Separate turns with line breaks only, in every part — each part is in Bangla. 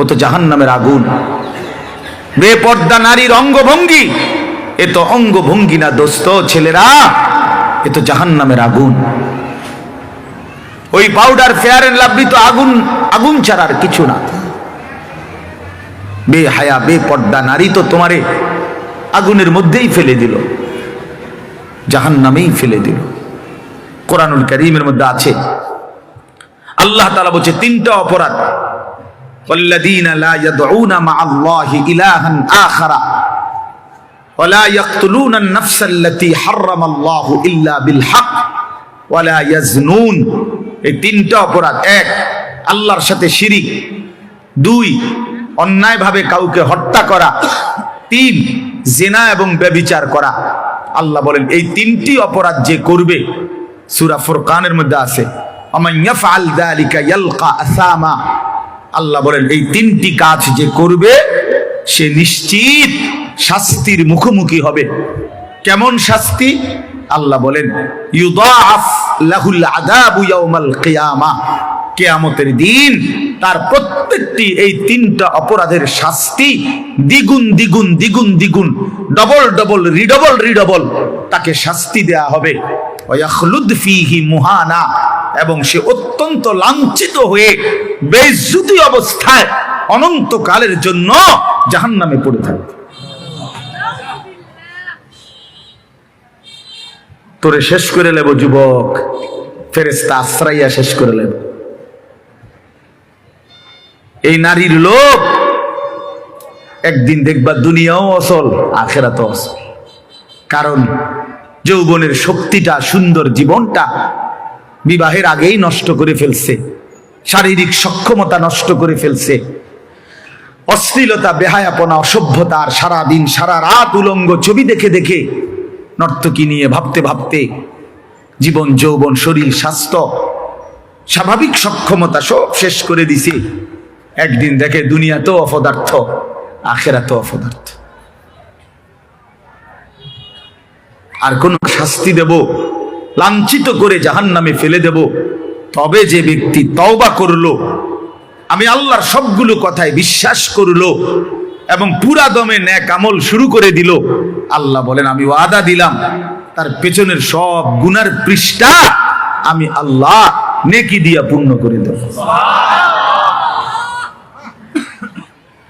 ও তো জাহান নামের আগুন। বেপর্দা নারীর অঙ্গভঙ্গি, এ তো অঙ্গভঙ্গি না দোস্ত ছেলেরা, এ তো জাহান নামের আগুন। ওই পাউডার, ফেয়ার এন্ড লাভলি তো আগুন আগুন ছাড়ার কিছু না। বে হায়া বে পর্দা নারী তো তোমারে আগুনের মধ্যেই ফেলে দিল জাহান নামেই ফেলে দিল। কোরআনুল করিমের মধ্যে আছে, আল্লাহ তালা বলছে, তিনটা অপরাধ। والذين لا يدعون مع الله إلها آخر ولا يقتلون النفس التي حرم الله إلا بالحق ولا يزنون এই তিনটা অপরাধ এক আল্লাহর সাথে শিরিক দুই অন্যায়ভাবে কাউকে হত্যা করা তিন জেনা এবং ব্যবিচার করা আল্লাহ বলেন এই তিনটি অপরাধ যে করবে সূরা ফুরকানের মধ্যে আছে আমান ইয়াফআল যালিকা ইয়ালকা আসামা আল্লাহ বলেন, এই তিনটি কাজ যে করবে, সে নিশ্চিত শাস্তির মুখোমুখি হবে। কেমন শাস্তি? আল্লাহ বলেন কেয়ামতের দিন তার প্রত্যেকটি এই তিনটা অপরাধের শাস্তি দ্বিগুণ দ্বিগুণ দ্বিগুণ দ্বিগুণ, ডবল ডবল, রিডবল রিডবল তাকে শাস্তি দেয়া হবে। মুহানা। এবং সে অত্যন্ত লাঞ্ছিত হয়ে বেজ্জুতি অবস্থায় অনন্তকালের জন্য জাহান্নামে পড়ে থাকবে তোরে শেষ করে নেব, যুবক। ফেরেস্তা আশ্রাইয়া শেষ করে নেব। এই নারীর লোক একদিন দেখবা দুনিয়াও অসল আখেরা তো অসল। কারণ যৌবনের শক্তিটা, সুন্দর জীবনটা বিবাহের আগেই নষ্ট করে ফেলছে। শারীরিক সক্ষমতা নষ্ট করে ফেলছে। অশ্লীলতা, বেহায়াপনা, অসভ্যতা আর সারাদিন, সারা রাত উলঙ্গ ছবি দেখে দেখে নর্তকী নিয়ে ভাবতে ভাবতে জীবন, যৌবন, শরীর, স্বাস্থ্য, স্বাভাবিক সক্ষমতা সব শেষ করে দিছে। একদিন দেখে দুনিয়া তো অপদার্থ আখেরা তো অপদার্থ। আর কোন শাস্তি দেব? লাঞ্ছিত করে জাহান নামে ফেলে দেব। তবে যে ব্যক্তি তওবা করল আমি আল্লাহর সবগুলো কথায় বিশ্বাস করল এবং পুরা দমে ন্যাক আমল শুরু করে দিল। আল্লাহ বলেন আমি ওয়াদা দিলাম তার পেছনের সব গুনার পৃষ্ঠা আমি আল্লাহ নেকি দিয়া পূর্ণ করে দেব।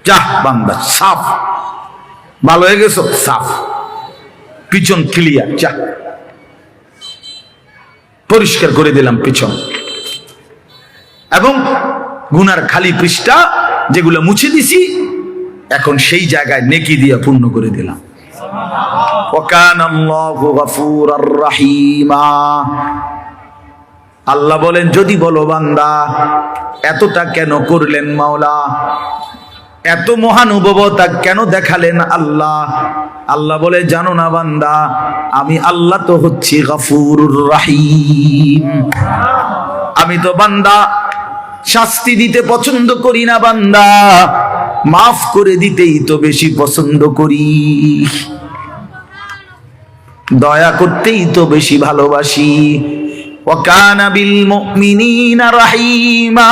যাহ বান্দা সাফ। ভালো হয়ে গেছো? সাফ। পিছন ক্লিয়ার যা পরিষ্কার করে দিলাম পিছন। এবং গুনার খালি পৃষ্ঠা যেগুলো মুছে দিছি, এখন সেই জায়গায় নেকি দিয়ে পূর্ণ করে দিলাম। আল্লাহ বলেন, যদি বলো বান্দা, এতটা কেন করলেন মাওলা? এত মহানুভবতা কেন দেখালেন আল্লাহ? আল্লাহ বলে, জানো না বান্দা, আমি আল্লাহ তো হচ্ছি গাফুর রাহিম। আমি তো বান্দা শাস্তি দিতে পছন্দ করি না বান্দা, মাফ করে দিতেই তো বেশি পছন্দ করি। দয়া করতেই তো বেশি ভালোবাসি। ওয়াকানা বিল মুমিনিনা রাহিমা।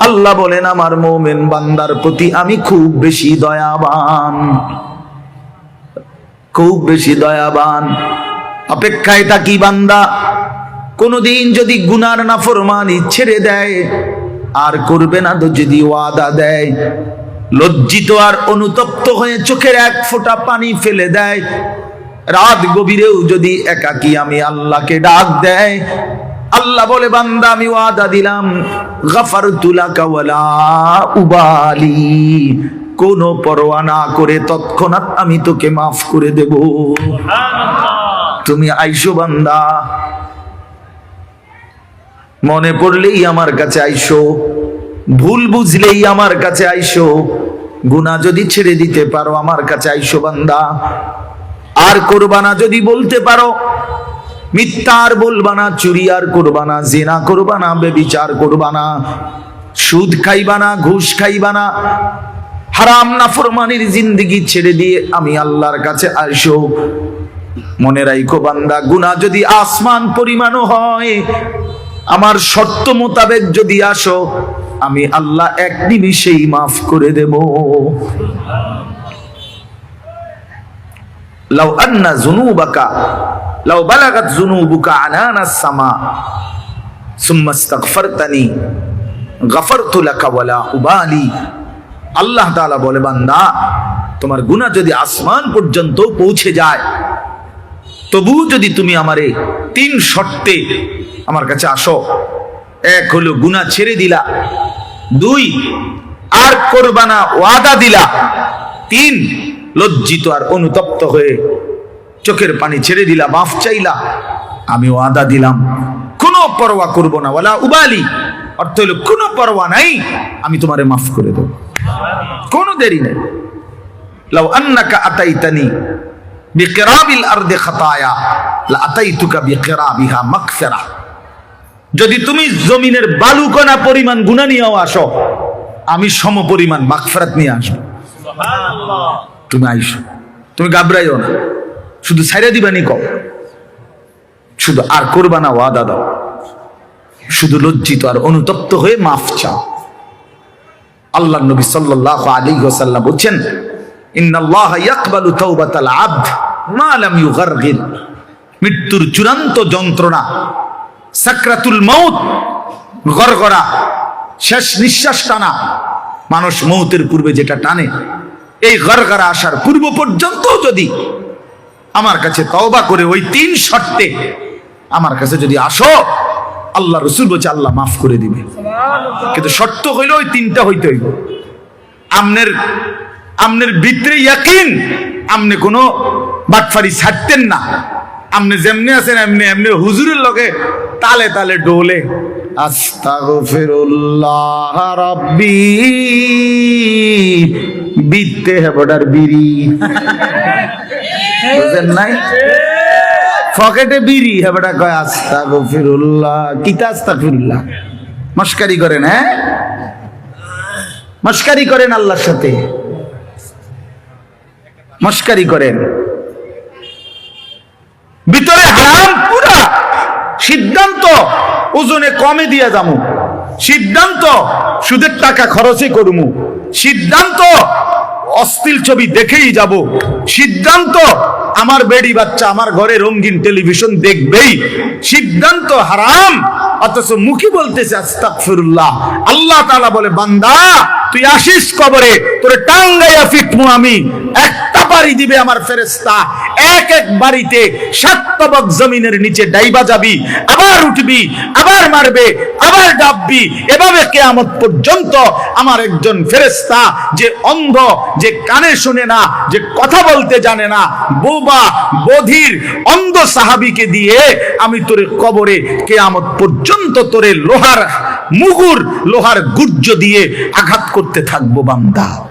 আল্লাহ বলেন, আমার মোমেন বান্দার প্রতি আমি খুব বেশি দয়াবান। খুব বেশি দয়াবান। অপেক্ষায় থাকি বান্দা, কোনদিন যদি গুনার নাফরমানি ছেড়ে দেয়, আর করবে না তো যদি ওয়াদা দেয়। লজ্জিত আর অনুতপ্ত হয়ে চোখের এক ফোঁটা পানি ফেলে দেয়। রাত গভীরেও যদি একাকি আমি আল্লাহকে ডাক দেয় আল্লাহ বলে বান্দা আমি ওয়াদা দিলাম গাফার তুলাকা ওয়ালা উবালি। কোনো পরোয়া না করে তৎক্ষণাৎ আমি তোকে মাফ করে দেব। তুমি আইসো বান্দা। মনে পড়লেই আমার কাছে আইসো। ভুল বুঝলেই আমার কাছে আইসো। গুনাহ যদি ছেড়ে দিতে পারো আমার কাছে আইসো বান্দা। আর করবানা যদি বলতে পারো মিথ্যা আর বলবানা চুরি আর করবা করবানা, জেনা করবানা, বেবিচার করবানা, সুদ খাইবানা, ঘুষ খাইবানা, হারাম নাফরমানির জিন্দিগি ছেড়ে দিয়ে আমি আল্লাহর কাছে আইসো মনে রাইখো বান্দা, গুনাহ যদি আসমান পরিমাণও হয়, আমার শর্ত মোতাবেক যদি আসো, আমি আল্লাহ এক নিমিষেই মাফ করে দেব। লাউ আন্না জুনুবাকা লাউ বালাগাত জুনুবুকা আনানাস সামা, সুম্মা ইস্তাগফারতানি, গাফারতু লাকা ওয়ালা উবালি। আল্লাহ তাআলা বলে, বান্দা, তোমার গুনাহ যদি আসমান পর্যন্ত পৌঁছে যায়, তবু যদি তুমি আমারে তিন শর্তে আমার কাছে আসো, এক হলো গুনাহ ছেড়ে দিলা, দুই আর করবানা ওয়াদা দিলা, তিন লজ্জিত আর অনুতপ্ত হয়ে চোখের পানি ছেড়ে দিলা মাফ চাইলা। আমি ওয়াদা দিলাম কোনো পরোয়া করব না ওয়ালা উবালি। অর্থ হলো কোনো পরোয়া নাই আমি তোমারে মাফ করে দেব। কোনো দেরি নেই। লাউ আন্নাকা আতাইতানি বিকিরাবিল আরদে খাতায়া লা আতাইতুকা বিকিরাবিহা মাগফিরা। যদি তুমি জমিনের বালুকণা পরিমাণ গুনাহ নিয়েও আসো আমি সম পরিমাণ মাগফিরাত নিয়ে আসব। তুমি আইসো তুমি গাবরাইও না। শুধু ছাইরা দিবানি কও। শুধু আর করবা না ওয়াদা দাও। শুধু লজ্জিত আর অনুতপ্ত হয়ে মাফ চাও। আল্লাহ নবী সাল্লাল্লাহু আলাইহি ওয়াসাল্লাম বলছেন মৃত্যুর চূড়ান্ত যন্ত্রণা, সাকরাতুল মউত গরগরা শেষ নিঃশ্বাস টানা। মানুষ মৌতের পূর্বে যেটা টানে, এই গরগরা আসার পূর্ব পর্যন্ত যদি আমার কাছে তওবা করে ওই তিন শর্তে আমার কাছে যদি আসো আল্লাহ রসুল বলছে আল্লাহ মাফ করে দিবে। কিন্তু শর্ত হইল ওই তিনটা হইতে হইব। আমনের আমনের ভিতরে ইয়াকিন আমনে কোনো বাটফারি ছাড়তেন না। আপনি যেমনি আছেন এমনি এমনি হুজুরের লগে তালে তালে ডোলে। আস্তাগফিরুল্লাহ রাব্বি। বিতে হেবডার বিড়ি। বুঝেন নাই? পকেটে বিড়ি হেবডা কয়, আস্তাগফিরুল্লাহ। কিতা আস্তাগফিরুল্লাহ? মস্কারি করেন হ্যাঁ? মস্কারি করেন আল্লাহর সাথে। মস্কারি করেন। ভিতরে হারাম পুরা। সিদ্ধান্ত, ওজনে কমে দিয়া যামু। সিদ্ধান্ত, সুদের টাকা খরচে করমু। সিদ্ধান্ত অস্থিল ছবি দেখেই যাব। সিদ্ধান্ত, আমার বেড়ি বাচ্চা, আমার ঘরে রঙিন টেলিভিশন দেখবেই। সিদ্ধান্ত হারাম, অথচ মুখী বলতেছে, আস্তাগফিরুল্লাহ। আল্লাহ তাআলা বলে, বান্দা, তুই আসিস কবরে, তোরে টাঙ্গাইয়া ফিটমু আমি। একটা বাড়ি দিবে আমার ফেরেস্তা এক এক বাড়িতে সাত জমিনের নিচে ডাইবা যাবি, আবার উঠবি, আবার মারবে ডাব্বি এভাবে কেয়ামত পর্যন্ত আমার একজন ফেরেস্তা যে অন্ধ, যে কানে শুনে না, যে কথা বলতে জানে না, বোবা, বধির, অন্ধ সাহাবিকে দিয়ে আমি তোরে কবরে কেয়ামত পর্যন্ত তোরে লোহার মুগুর, লোহার দিয়ে আঘাত করতে থাকব বান্দা।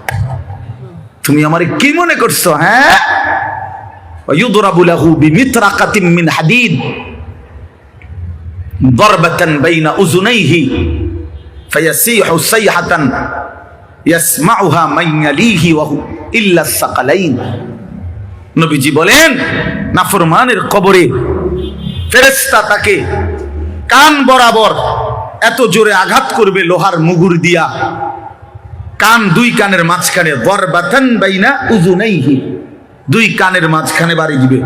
তুমি আমার কি মনে করছ হ্যাঁ? মিন হাদিদ। ضربة بين أذنيه فيسيح صيحة يسمعها من يليه وهو إلا الثقلين নবীজি বলেন নাফরমানের কবরে ফেরেস্তা তাকে কান বরাবর এত জোরে আঘাত করবে লোহার মুগুর দিয়া কান দুই কানের মাঝখানে বরবাতান বাইনা উজুনাইহি দুই কানের মাঝখানে বাড়ি দিবে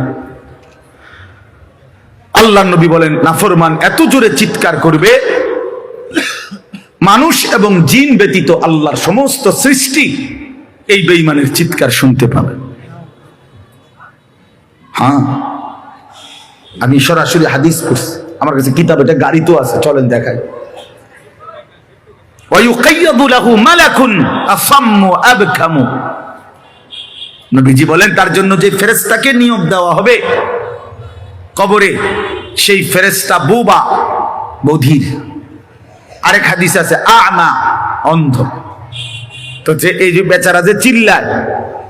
আল্লাহ নবী বলেন নাফরমান এত জোরে চিৎকার করবে। মানুষ এবং জিন ব্যতীত আল্লাহর সমস্ত সৃষ্টি এই বেইমানের চিৎকার শুনতে পাবে। হ্যাঁ আমি সরাসরি হাদিস করছি আমার কাছে কিতাব, এটা গাড়ি তো আছে, চলেন দেখাই। তার জন্য যে ফেরেস্তাকে নিয়োগ দেওয়া হবে কবরে সেই ফেরেস্তা বুবা বধির। আরেক হাদিস আছে আমা অন্ধ। তো যে এই যে বেচারা যে চিল্লায়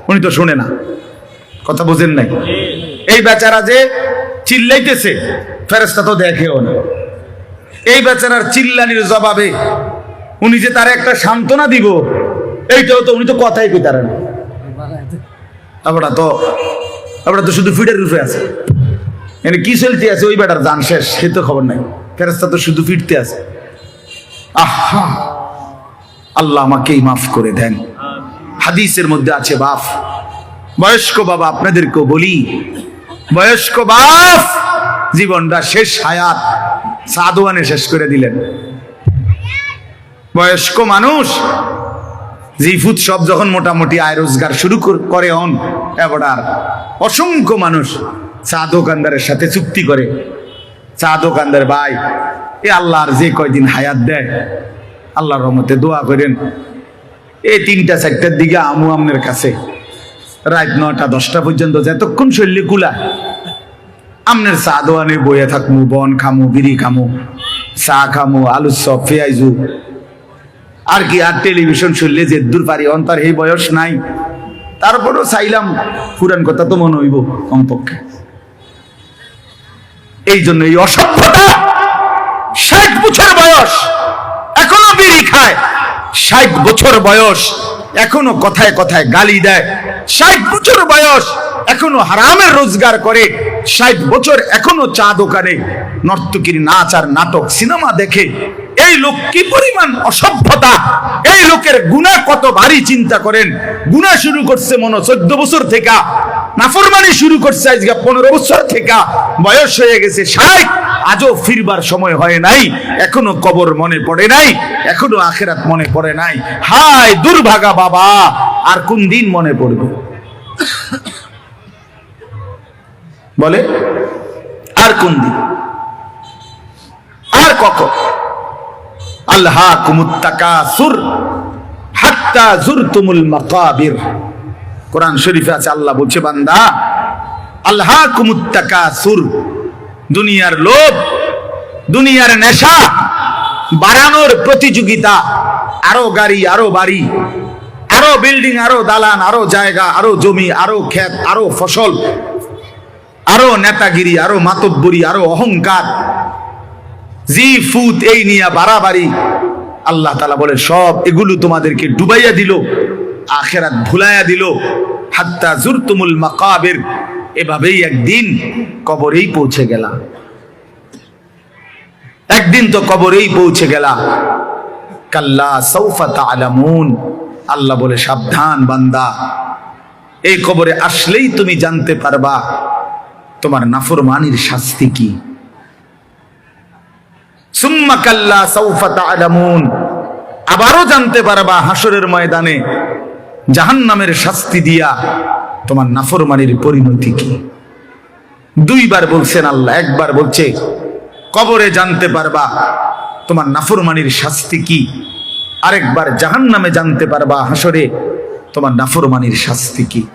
উনি তো শুনে না। কথা বোঝেন নাই। এই বেচারা যে চিল্লাইতেছে ফেরেস্তা তো দেখেও না। এই বেচারার চিল্লানির জবাবে উনি যে তার একটা সান্ত্বনা দিব এইটাও তো উনি তো কথাই কইতারে না। আমরা তো আমরা তো শুধু ফিডের রূপে আছে। এনে কি চলতে আছে? ওই বেটার জান শেষ, সে তো খবর নাই। ফেরেস্তা তো শুধু ফিরতে আছে। আহা! আল্লাহ আমাকেই মাফ করে দেন। হাদিসের মধ্যে আছে বাপ। বয়স্ক বাবা, আপনাদেরকেও বলি, বয়স্ক বাপ, জীবনটা শেষ হায়াত সাদওয়ানে শেষ করে দিলেন। বয়স্ক মানুষ, জিফুত সব যখন মোটামুটি আয় রোজগার শুরু কর- অন এবার অসংখ্য মানুষ চা দোকানদারের সাথে চুক্তি করে। চা দোকানদার ভাই, এ আল্লাহর যে কয়দিন হায়াত দেয়, আল্লাহর রহমতে দোয়া করেন। এই তিনটা চারটার দিকে আমু আমনের কাছে। রাত নটা দশটা পর্যন্ত যতক্ষণ শরীরে কুলায় আমনের চা দোয়ানে বইয়ে থাকমু, বন খামু, বিড়ি খামু, চা খামু, আলু চপ, পেঁয়াজু। আর কি, আর টেলিভিশন শুনলে যে দূর পারি, অন্তর এই বয়স নাই। তারপরও চাইলাম পুরান কথা তো মনে হইব, কমপক্ষে। এই জন্য এই অসভ্যতা ষাট বছর বয়স, এখনও বিড়ি খায়। ষাট বছর বয়স, এখনও কথায় কথায় গালি দেয়। ষাট বছর বয়স, এখনও হারামের রোজগার করে। ষাট বছর এখনও চা দোকানে নর্তকীর নাচ আর নাটক, সিনেমা দেখে। এই লোক কি পরিমাণ অসভ্যতা? এই লোকের গুণা কত ভারী চিন্তা করেন? গুণা শুরু করছে মনে চোদ্দ বছর থেকে। নাফরমানি শুরু করছে আজকে পনেরো বছর থেকে। বয়স হয়ে গেছে ষাট। আজও ফিরবার সময় হয় নাই। এখনও কবর মনে পড়ে নাই। এখনও আখেরাত মনে পড়ে নাই। হায় দুর্ভাগা বাবা, আর কোন দিন মনে পড়বে? বলে, আর কোন দিন? আর কখন? আল্লাহ কুমুত্তাকাসুর হাত্তা জুরতুমুল মাকাবির। কোরআন শরীফে আছে, আল্লাহ বলছে, বান্দা আল্লাহ কুমুত্তাকাসুর দুনিয়ার লোভ, দুনিয়ার নেশা, বাড়ানোর প্রতিযোগিতা, আরও গাড়ি, আরও বাড়ি, আরও বিল্ডিং, আরও দালান, আরও জায়গা, আরও জমি, আরও ক্ষেত, আরও ফসল, আরও নেতাগিরি, আরও মাতব্বরি, আরও অহংকার, জি ফুত এই নিয়ে বাড়াবাড়ি, আল্লাহ তালা বলে, সব এগুলো তোমাদেরকে ডুবাইয়া দিল। আখেরাত ভুলাইয়া দিল। হাত্তা জুরতুমুল মাকাবের। এভাবেই একদিন কবরেই পৌঁছে গেলা। একদিন তো কবরেই পৌঁছে গেলা। কাল্লা সৌফা তালামুন আল্লাহ বলে, সাবধান বান্দা। এই কবরে আসলেই তুমি জানতে পারবা তোমার নাফরমানির শাস্তি কি। সুম্মা কাল্লা সৌফা আলামুন আবারও জানতে পারবা হাসরের ময়দানে জাহান্নামের শাস্তি দিয়া তোমার নাফরমানির পরিণতি কি? দুইবার বলছেন আল্লাহ, একবার বলছে, কবরে জানতে পারবা তোমার নাফরমানির শাস্তি কি? আরেকবার জাহান্নামে জানতে পারবা হাসরে তোমার নাফরমানির শাস্তি কি?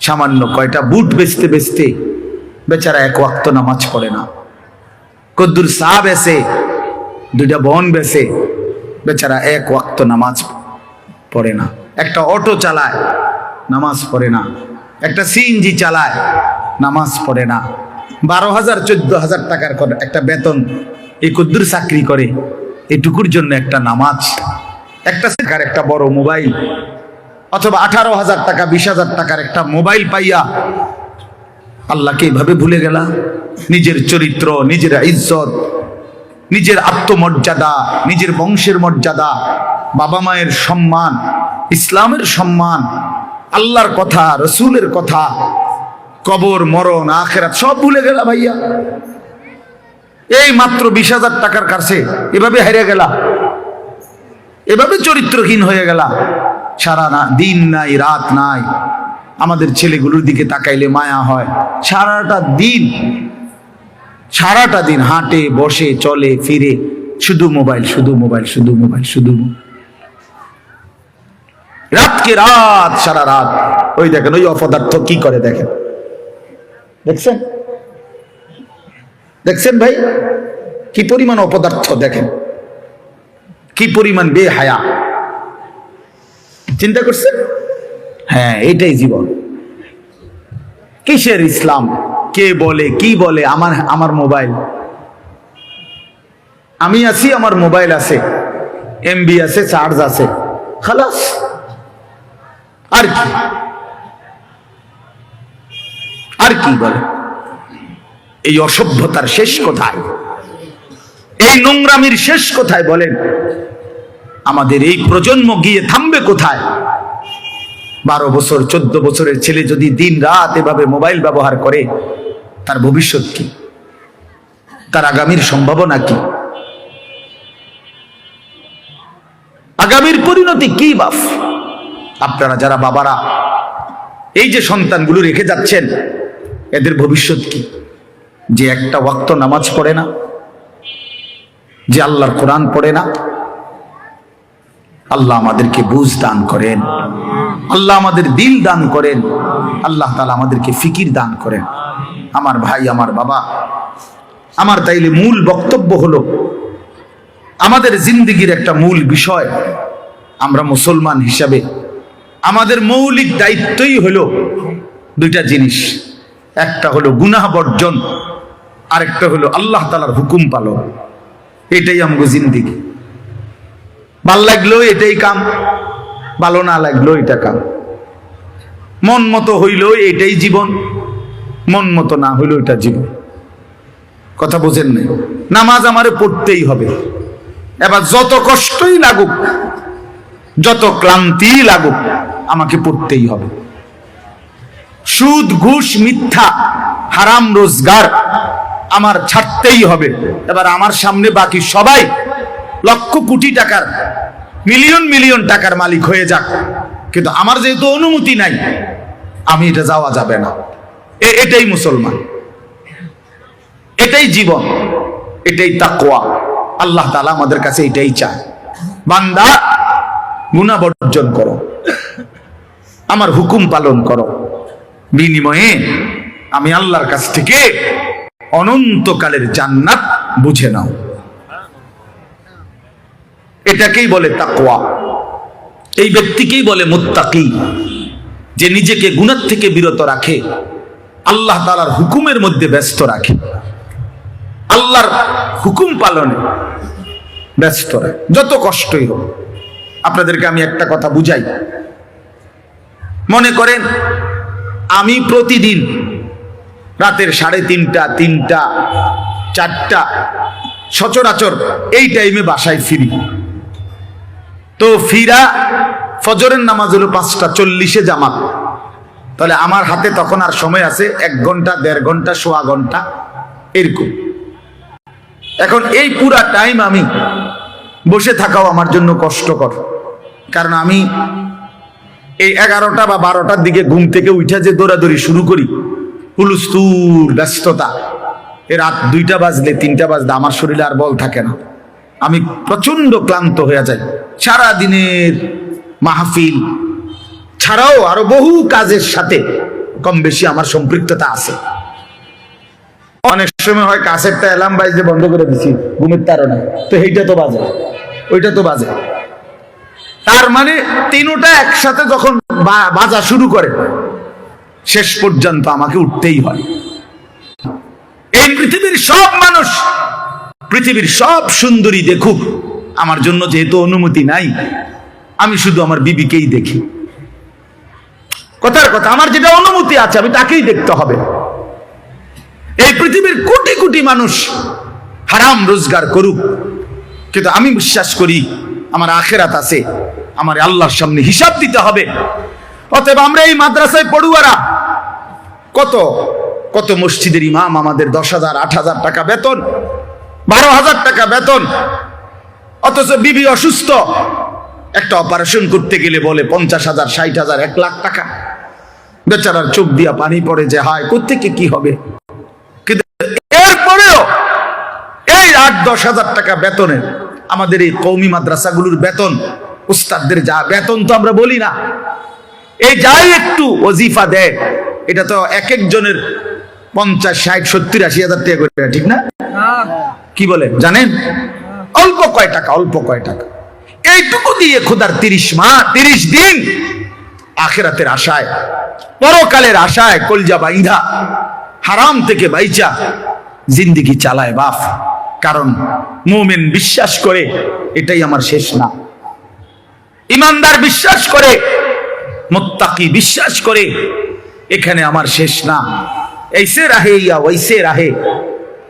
সামান্য কয়টা বুট বেচতে বেচতে বেচারা এক ওয়াক্ত নামাজ পড়ে না। কদ্দুর চা বেসে দুইটা বন বেসে বেচারা এক ওয়াক্ত নামাজ পড়ে না। একটা অটো চালায়, নামাজ পড়ে না। একটা সিএনজি চালায়, নামাজ পড়ে না। বারো হাজার, চোদ্দ হাজার টাকার একটা বেতন এই কুদ্দুর চাকরি করে। এটুকুর জন্য একটা নামাজ, একটা টাকার একটা বড় মোবাইল, অথবা আঠারো হাজার টাকা, বিশ হাজার টাকার একটা মোবাইল পাইয়া আল্লাহকে এইভাবে ভুলে গেলা? নিজের চরিত্র, নিজের ইজ্জত, নিজের আত্মমর্যাদা, নিজের বংশের মর্যাদা, বাবা মায়ের সম্মান ইসলামের সম্মান, আল্লাহর কথা, রসুলের কথা, কবর, মরণ, আখেরাত, সব ভুলে গেলা ভাইয়া। এই মাত্র বিশ হাজার টাকার কাছে এভাবে হেরে গেলা। এভাবে চরিত্রহীন হয়ে গেলা। সারা না দিন নাই, রাত নাই। আমাদের ছেলেগুলোর দিকে তাকাইলে মায়া হয়। সারাটা দিন সারাটা দিন হাঁটে, বসে, চলে, ফিরে। শুধু মোবাইল শুধু মোবাইল শুধু মোবাইল, শুধু mo- রাতকে রাত, সারা রাত। ওই দেখেন, ওই অপদার্থ কি করে দেখেন? দেখছেন? দেখছেন ভাই? কি পরিমাণ অপদার্থ দেখেন? কি পরিমাণ বেহায়া। চিন্তা করছেন? হ্যাঁ এটাই জীবন। কিসের ইসলাম? কে বলে, কি বলে? আমার আমার মোবাইল। আমি আছি, আমার মোবাইল আছে। এমবি আছে চার্জ আছে। খালাস। আর কি? আর কি বলে? এই অসভ্যতার শেষ কোথায়? এই নোংরামির শেষ কোথায় বলেন? আমাদের এই প্রজন্ম গিয়ে থামবে কোথায়? বারো বছর, চোদ্দ বছরের ছেলে যদি দিন রাত এভাবে মোবাইল ব্যবহার করে, তার ভবিষ্যৎ কি? তার আগামীর সম্ভাবনা কি? আগামীর পরিণতি কি বাপ আপনারা যারা বাবারা এই যে সন্তানগুলো রেখে যাচ্ছেন, এদের ভবিষ্যৎ কি? যে একটা ওয়াক্ত নামাজ পড়ে না, যে আল্লাহর কোরআন পড়ে না, আল্লাহ আমাদেরকে বুঝ দান করেন, আল্লাহ আমাদের দিল দান করেন, আল্লাহ তালা আমাদেরকে ফিকির দান করেন। আমার ভাই, আমার বাবা, আমার তাইলে মূল বক্তব্য হলো, আমাদের জিন্দগির একটা মূল বিষয়, আমরা মুসলমান হিসাবে আমাদের মৌলিক দায়িত্বই হলো দুইটা জিনিস। একটা হলো গুনাহ বর্জন, আরেকটা হলো আল্লাহ তালার হুকুম পালন। এটাই আমগো জিন্দিগি। ভালো লাগলেও এটাই কাম, ভালো না লাগল এটা কাম। মন মতো হইলেও এটাই জীবন, মন মতো না হইলেও এটা জীবন। কথা বোঝেন নাই? নামাজ আমারে পড়তেই হবে। এবার যত কষ্টই লাগুক, যত ক্লান্তি লাগুক আমাকে পড়তেই হবে। সুদ, ঘুষ, মিথ্যা, হারাম, রোজগার আমার ছাড়তেই হবে। এবার আমার সামনে বাকি সবাই লক্ষ কোটি টাকার, মিলিয়ন মিলিয়ন টাকার মালিক হয়ে যাক। কিন্তু আমার যেহেতু অনুমতি নাই, আমি এটা যাওয়া যাবে না। এটাই মুসলমান। এটাই জীবন। এটাই তাকওয়া। আল্লাহ তালা আমাদের কাছে এটাই চায়। বান্দা গুণা বর্জন করো। আমার হুকুম পালন করো। বিনিময়ে আমি আল্লাহর কাছ থেকে অনন্তকালের জান্নাত বুঝে নাও। এটাকেই বলে তাকওয়া। এই ব্যক্তিকেই বলে মুত্তাকি। যে নিজেকে গুণার থেকে বিরত রাখে, আল্লাহ তালার হুকুমের মধ্যে ব্যস্ত রাখে। আল্লাহর হুকুম পালনে ব্যস্ত রাখে। যত কষ্টই হোক, আপনাদেরকে আমি একটা কথা বুঝাই। মনে করেন, আমি প্রতিদিন রাতের সাড়ে তিনটা তিনটা, চারটা, সচরাচর এই টাইমে বাসায় ফিরি। তো ফিরা ফজরের নামাজ হলো পাঁচটা চল্লিশে জামাত। তাহলে আমার হাতে তখন আর সময় আছে, এক ঘণ্টা, দেড় ঘণ্টা, সোয়া ঘণ্টা, এরকম। এখন এই পুরা টাইম আমি বসে থাকাও আমার জন্য কষ্টকর। কারণ আমি এই এগারোটা বা বারোটার দিকে ঘুম থেকে উঠে যে দৌড়াদৌড়ি শুরু করি হুলুস্তুর ব্যস্ততা। এ রাত দুইটা বাজলে, তিনটা বাজলে আমার শরীরে আর বল থাকে না। আমি প্রচণ্ড ক্লান্ত হয়ে যাই। সারা দিনের মাহফিল ছাড়াও আরও বহু কাজের সাথে কম বেশি আমার সম্পৃক্ততা আছে। অনেক সময় হয় কাছের কাছেরটা এলাম বাইজে বন্ধ করে দিছি, ঘুমের তারা তো এইটা তো বাজে, ওইটা তো বাজে। তার মানে তিনোটা একসাথে যখন বাজা শুরু করে, শেষ পর্যন্ত আমাকে উঠতেই হয়। এই পৃথিবীর সব মানুষ, পৃথিবীর সব সুন্দরী দেখুক, আমার জন্য যেহেতু অনুমতি নাই, আমি শুধু আমার বিবিকেই দেখি। কথার কথা, আমার যেটা অনুমতি আছে, আমি তাকেই দেখতে হবে। এই পৃথিবীর কোটি কোটি মানুষ হারাম রোজগার করুক, কিন্তু আমি বিশ্বাস করি, আমার আখেরাত আছে। আমার আল্লাহর সামনে হিসাব দিতে হবে। অতএব আমরা এই মাদ্রাসায় পড়ুয়ারা, কত? কত মসজিদের ইমাম আমাদের দশ হাজার, আট হাজার টাকা বেতন, বারো হাজার টাকা বেতন, অথচ বিবি অসুস্থ। একটা অপারেশন করতে গেলে বলে পঞ্চাশ হাজার, ষাট হাজার, এক লাখ টাকা। বেচারার চোখ দিয়া পানি পড়ে যে, হায় কোথেকে কি হবে? কিন্তু এরপরেও এই আট, দশ হাজার টাকা বেতনের আমাদের এই কৌমি মাদ্রাসাগুলোর বেতন উস্তাদদের যা বেতন তো আমরা বলি না। এই যাই একটু ওজিফা দেয়, এটা তো এক একজনের পঞ্চাশ, ষাট, সত্তর, আশি হাজার টাকা করে, ঠিক না? কি বলে, জানেন? অল্প কয় টাকা, অল্প কয় টাকা। এইটুকু দিয়ে খোদার তিরিশ মা, তিরিশ দিন আখেরাতের আশায়, পরকালের আশায় কলজা বাইন্ধা হারাম থেকে বাইচা জিন্দিগি চালায় বাপ। কারণ মোমেন বিশ্বাস করে এটাই আমার শেষ না। ইমানদার বিশ্বাস করে, মোত্তাকি বিশ্বাস করে, এখানে আমার শেষ না এইসে রাহে ইয়া ওইসে রাহে।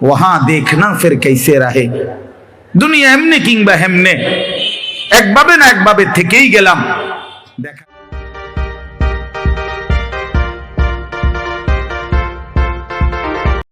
ওহা, দেখ না ফের কেসে রাহে। দুনিয়া এমনি কিংবা হেমনে। একভাবে না একভাবে থেকেই গেলাম। দেখা